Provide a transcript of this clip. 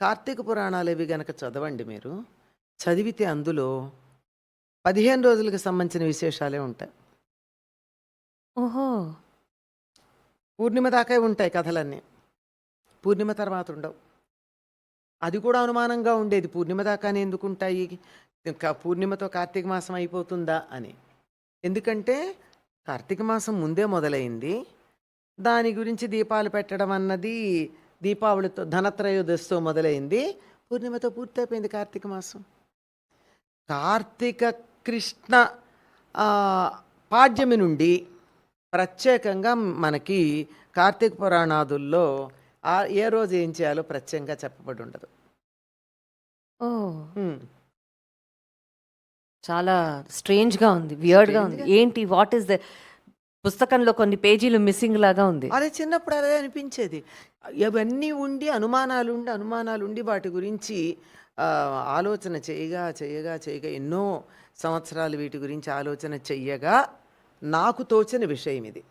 కార్తీక పురాణాలు ఇవి గనక చదవండి మీరు చదివితే అందులో పదిహేను రోజులకు సంబంధించిన విశేషాలే ఉంటాయి. ఓహో! పూర్ణిమ దాకా ఉంటాయి కథలన్నీ. పూర్ణిమ తర్వాత ఉండవు. అది కూడా అనుమానంగా ఉండేది. పూర్ణిమ దాకానే ఎందుకు ఉంటాయి? ఇంకా పూర్ణిమతో కార్తీక మాసం అయిపోతుందా అని. ఎందుకంటే కార్తీక మాసం ముందే మొదలైంది. దాని గురించి దీపాలు పెట్టడం అన్నది దీపావళితో ధనత్రయోదశితో మొదలైంది. పూర్ణిమతో పూర్తయిపోయింది కార్తీక మాసం. కార్తీక కృష్ణ పాడ్యమి నుండి ప్రత్యేకంగా మనకి కార్తీక పురాణాదుల్లో ఏ రోజు ఏం చేయాలో ప్రత్యేకంగా చెప్పబడి ఉండదు. చాలా స్ట్రేంజ్గా ఉంది వియర్డ్గా ఉంది. ఏంటి వాట్ ఈస్ ద పుస్తకంలో కొన్ని పేజీలు మిస్సింగ్ లాగా ఉంది. అదే చిన్నప్పుడు అదే అనిపించేది. ఇవన్నీ ఉండి అనుమానాలు ఉండి అనుమానాలు ఉండి వాటి గురించి ఆ, ఆలోచన చేయగా చేయగా చేయగా ఎన్నో సంవత్సరాలు వీటి గురించి ఆలోచన చెయ్యగా నాకు తోచిన విషయం ఇది.